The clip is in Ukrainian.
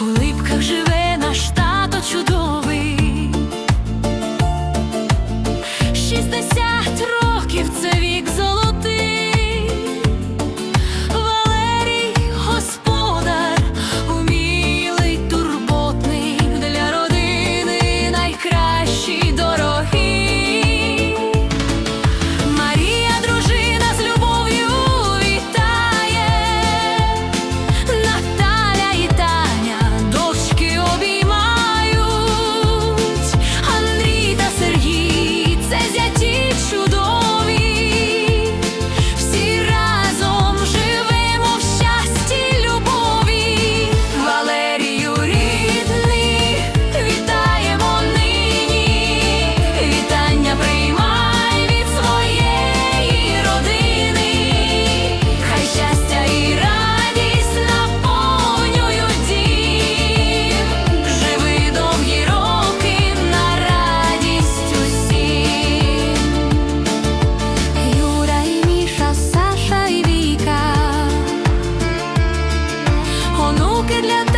У липках живе наш тато чудо. для